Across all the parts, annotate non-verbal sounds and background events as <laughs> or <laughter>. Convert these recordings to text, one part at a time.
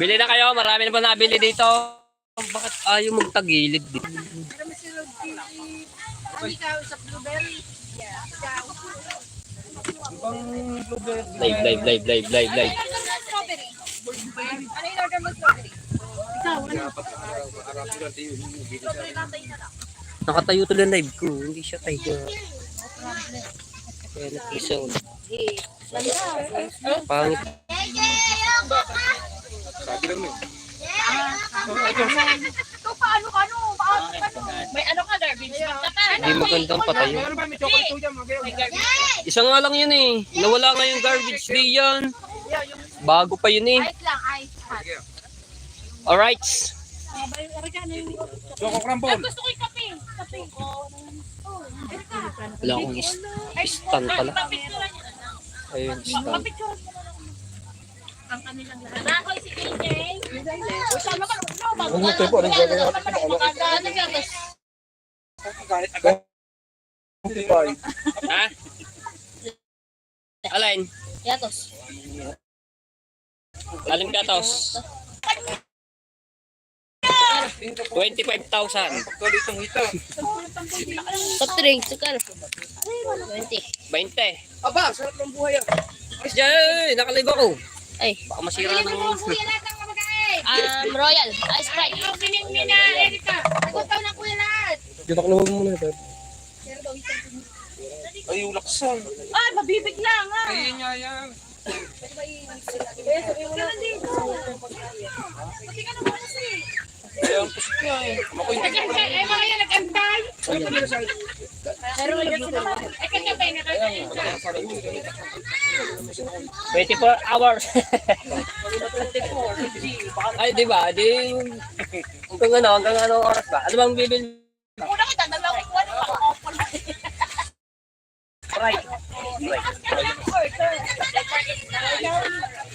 Bili na kayo, marami na pa nabili dito. Bakit ayaw magtagilid dito? Live, live, live, live, live, live. Strawberry. Ano yung order mo strawberry? Ikaw, ano? Nakatayo tuloy ang live ko. Hindi siya tayo. Kaya nakisaw. Pangit. Ito, paano ka, ano? Paano ka, ano? May ano ka, garbage bag ka pa. Hindi magandang patayo. Isa nga lang yun eh. Nawala nga yung garbage day yan. Bago pa yun eh. Ice lang, ice. hot. Alright. Choco crumble. Gusto ko yung kape. Kape. Wala akong is- stand pala. Ayun, stand. Lang. Ang kanilang lahat. Tayo po? Anong gagawin? Ano maganda? Ano gagawin? Ha? Alin? Yatos. Alin ka tos? 25,000. Top 3. Sukal. 20. 20. Aba, sarap ng buhay yan. Jay, nakalive ako. Ay. Baka masira ng... Um, Royal. Ice Sprite. Opening mo na, Erika. Nagupaw na kuya lahat. Dito ko muna. Pep. Ay, ulaksan. Ay, mabibigla nga. Ay, niya yan. Pati ka na muna si. Ay, ang pusik eh. Ako hindi ko Nag-antay. Ay, mga yan nag-antay. Pero yun sila. Ay, kanya ba yung nakakantay? 24 hours. Ay, di ba? Di... Hanggang ano, hanggang ano oras ba? Ano bang bibili? Una kita, dalawa ko. Ano pa? Open. Right.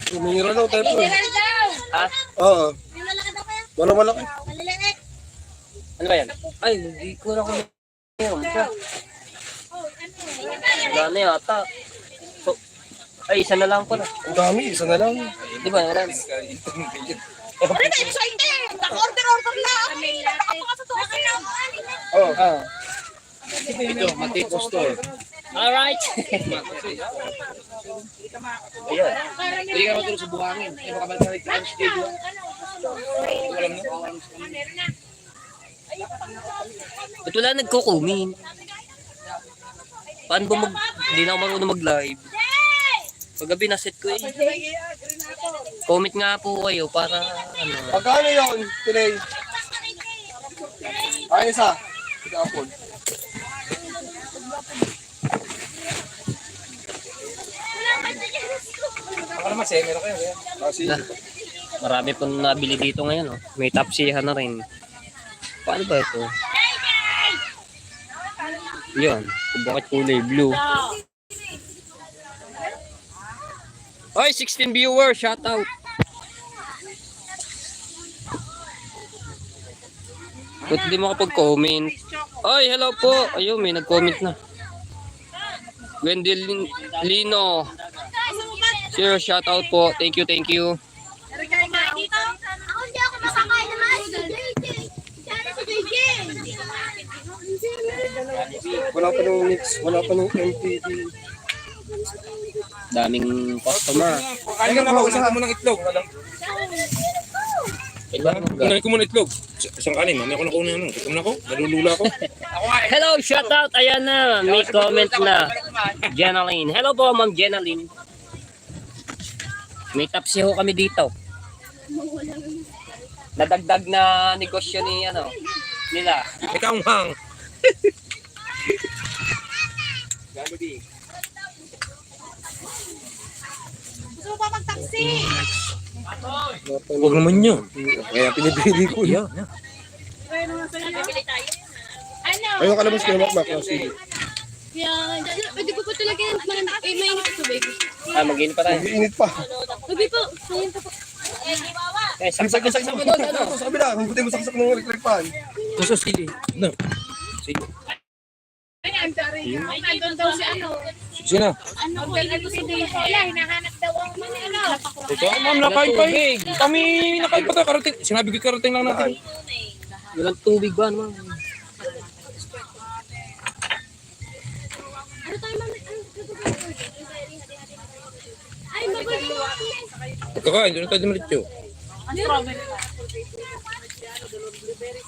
Tumira daw tayo po. Mineral daw. Ha? Oo. Yung lalaki daw kaya? Wala malaki. Maliliit. Ano ba yan? Ay, hindi ko na kung meron pa. Wala na yata. So, ay, isa na lang pala. Ang dami, isa na lang. Di ba? Wala. Ano na sa hindi? Tuwa ka lang. Oo. Ah. Ito, Matiko Store. Alright. Ayun. Hindi ka matulog sa buhangin. Hindi makabalik na rin sa schedule. Ba't wala nagko-comment? Paano ba mag... Hindi na ako marunong mag-live. Paggabi na set ko eh. Comment nga po kayo para ano. Pagkano yun, Pinay? Ay, isa. Ika apple. Baka naman, semi na kayo. Kasi, Ah, marami po nabili dito ngayon. Oh. May tapsihan na rin. Paano ba ito? Yun. Bakit kulay blue. Hoy, 16 viewers. Shout out. Ba't di makapag-comment? Oy, hello po. Ayun, may nag-comment na. Wendy Lin- Lino. Sir, shout out po. Thank you, thank you. dito? Ako hindi ako masakay naman. Sana si JJ. Wala pa nung mix, wala pa nung MTV. Daming customer. Ay, ka na ba? Usahan mo ng itlog. Kunin ko muna itlog. Isang kanin, mamaya ko na kunin ano. Gutom na ako, nalulula ako. Hello, shout out. Ayan na, may comment na. Jenaline. Hello po, Ma'am Jenaline. May tapsi ho kami dito. Nadagdag na negosyo ni ano nila. Ikaw ang Gusto mo pa mag-taxi? Huwag naman yun. Kaya pinipili ko. Ano? Ayun kalabas ko yung makmak. Sige. Kaya, pwede ko pa talaga yan. Eh, may init ko, baby. Ah, mag pa tayo. Init pa. Baby po, ngayon pa po. Eh, di ba, wa? Eh, saksak saksak mo doon, ano? Sa kabila, mabuti mo saksak ng fan. Gusto sili. No. Sige. Ay, ang sorry. Ay, nandun daw si ano. Sino? Ano ko, ano si Dave? Wala, hinahanap daw ang Ito, ma'am, nakain pa eh. Kami nakain pa tayo. Karating. Sinabi ko karating lang natin. Walang tubig ba naman? Ay, magulo. Kakain, doon tayo dumiritso.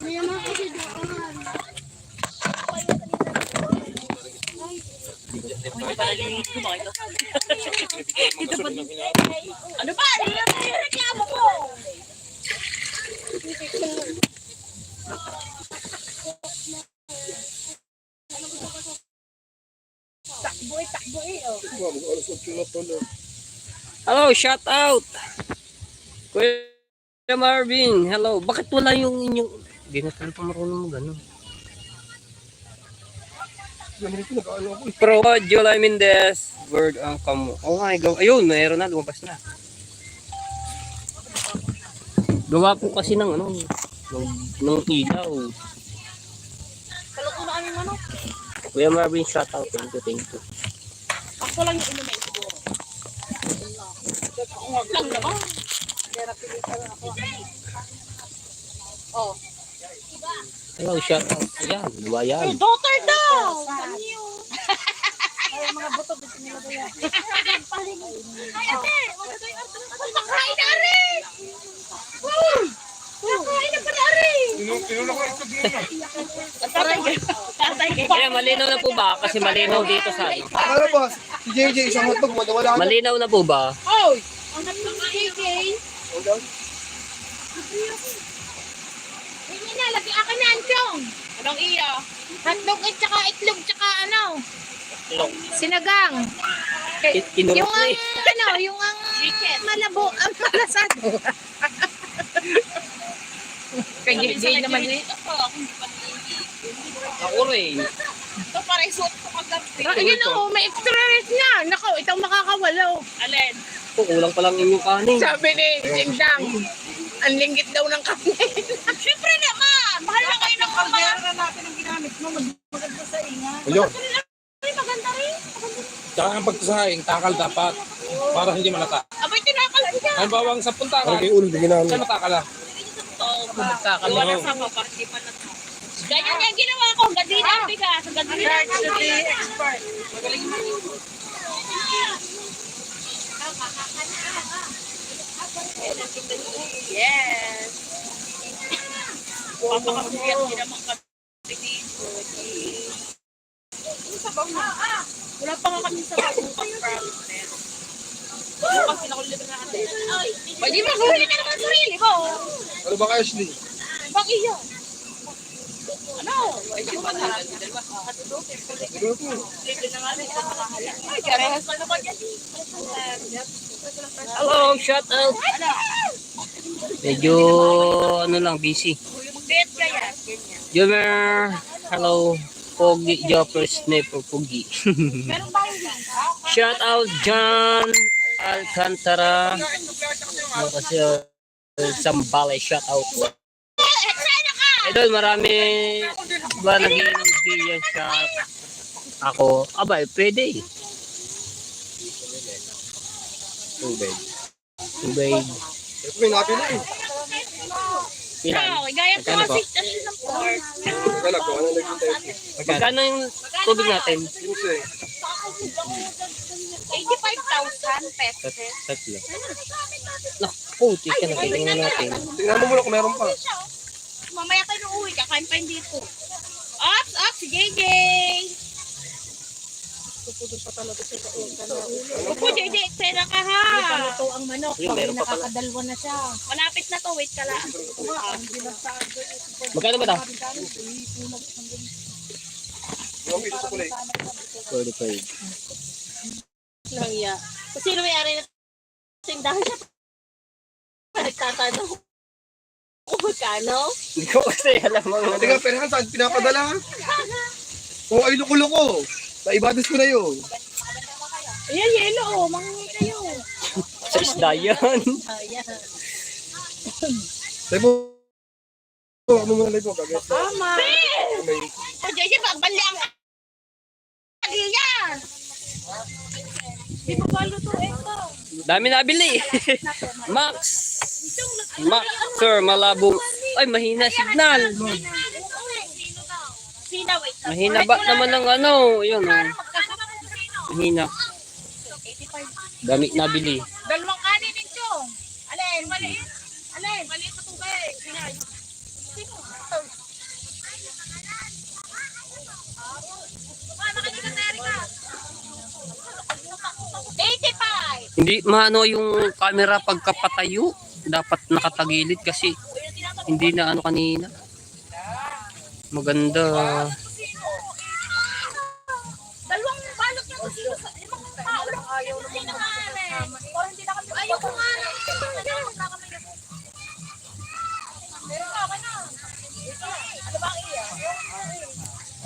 May mga kasi doon. Ano ba? Reklamo ko! Takbo eh, takbo eh. Hello, shout out! Kuya Marvin, hello. Bakit wala yung inyong... Hindi na talaga marunong mo gano'n. Pro July Mendez, word ang kamo. Oh my God. Ayun, mayroon na, lumabas na. Gawa po kasi ng ano, ng, ilaw. Kaluto na kami manok. Kuya Marvin, shout out. Thank you, thank you. Ako lang yung inumin siguro. Lang na ba? Oh. Hello, shout out. Ayan, luwayan. Daughter daw! Yun? Ay, mga buto gusto nila ba yan? Ay, ate! Kumakain na rin! Kumakain na pala rin! Tatay Tatay Kaya malinaw na po ba? Kasi malinaw dito sa ano. Ano boss? Si JJ isang hotdog mo, wala ka. Malinaw na po ba? Oy! Ang hotdog ng KK. Hindi na, lagi akin na ansyong. Anong iya? Hotdog at saka itlog tsaka ano? Sinagang. Kin- Kinurot Yung na ang, eh. <laughs> ano, yung ang malabo, ang malasado. <laughs> Kay JJ naman eh. Ako rin. Ito para isuot ko kagabi. Ah, yun o, may extra rice na. Nako, itong makakawala o. Alin? Po, kulang pa lang inyong kanin. Sabi ni Jingdang, ang linggit daw ng kanin. Siyempre naman, mahal na kayo ng kaldera natin ang ginamit mo. Maganda sa ingat. Ayun. Ay, maganda rin. Tsaka ang pagkasaing, takal dapat. Para hindi malata. Abay, tinakal ko niya. Ang bawang sa punta Parang ka. kay ulo, bigyan namin. Saan matakala? Oo, magkakal. Wala sa papartipan na to. Ganyan yung ginawa ko. Gandi na ang bigas. Gandi na ang bigas. Magaling mo. Yes. Papakasuyat din naman kami dito. Wala pa nga kami sa pagbukas promise. Bukas pinakulibre na. Ay, pwede mo huli ka naman sarili mo. Ano ba kay Ashley? Bak iyo. Ano? Pwede ba na? Dalawa. Libre na nga rin. Ay, karehas na naman yan. Hello, shout out. Medyo ano lang, busy. Jumer, hello. Pogi, Jopper, Sniper, Pogi. Meron ba yung shout out, John Alcantara. Ano kasi, Zambale, shout out po. Ka! Idol, marami ba nag-iinom beer shot? Ako, abay, pwede. Tubig. Tubig. Ito may nabi na eh. Ilan? Ikaw, gaya ko Magkano kasi po? kasi ng port. Kala ko, ano naging tayo? Magkano yung tubig natin? Sino siya eh? 85,000 pesos. Tatlo. Naku, tika na, titingnan natin. Tingnan mo muna kung meron pa. Mamaya tayo nung uwi, kakain pa hindi dito. Ops, ops, si JJ! Opo, JJ, eksena ka ha! Ito ang manok, meron pa pala. nakakadalwa na siya. Malapit na to, wait ka lang. Magkano ba daw? Yung piso sa kulay. 45. Nangya. Kung sino may-ari na tindahan siya, nagtatanong kung magkano. Hindi ko kasi alam ang Hindi nga, perahan saan pinapadala? Kung ay loko-loko. Sa ibadas ko na yun. Ayan, yelo, oh, mangingi kayo. <laughs> sa isda yan. Ayan. Live mo. Ano muna live mo? Kagaya. Tama. May O, JJ, pagbali ang kaliyan. Di ba balo to? Ito. Dami nabili. <laughs> Max. Max, sir, malabo. Ay, mahina signal. Mahina ba naman ng ano? Yun, oh. Mahina. Dami nabili. Dalawang kanin din, Chong. Alin? Maliit? Alin? Maliit na tubig. Sina. Sino? Nakikita na Erika. 85. Hindi maano yung camera pagkapatayo. Dapat nakatagilid kasi hindi na ano kanina. Maganda. Dalawang balot niya sino sa limang tao. Ayaw na mga O hindi na kami. Ayaw ko nga na. Ka ka na. Ano?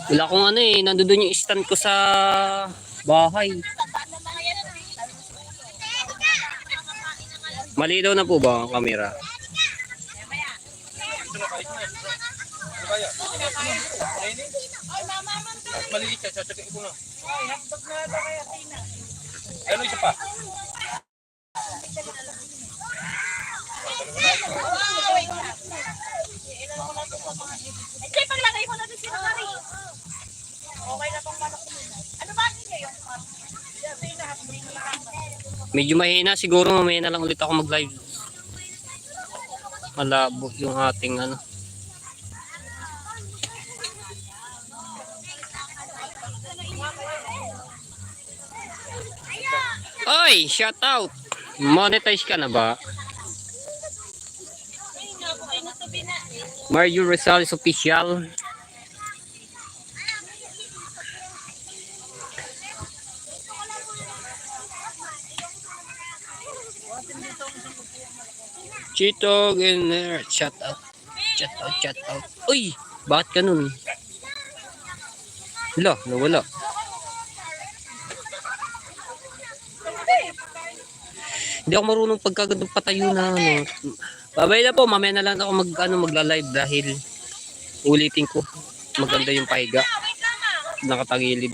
Wala akong ano eh. Nandun yung stand ko sa bahay. Malinaw na po ba ang camera? Maliit siya, sasakin ko na. Ano isa pa? Hindi, paglagay mo na din sila Mari. Okay na tong manok. Ano ba niya yung Medyo mahina. Siguro mamaya na lang ulit ako mag-live. Malabo yung ating ano. Oy, shout out. Monetize ka na ba? Mario Rosales official. Chito Gamer, shout out. Shout out, shout out. Uy, bakit ganun? Wala, nawala. Hindi ako marunong pagkagandong patayo na ano. Babay na po, mamaya na lang ako mag, ano, magla-live dahil ulitin ko. Maganda yung pahiga. Nakatagilid.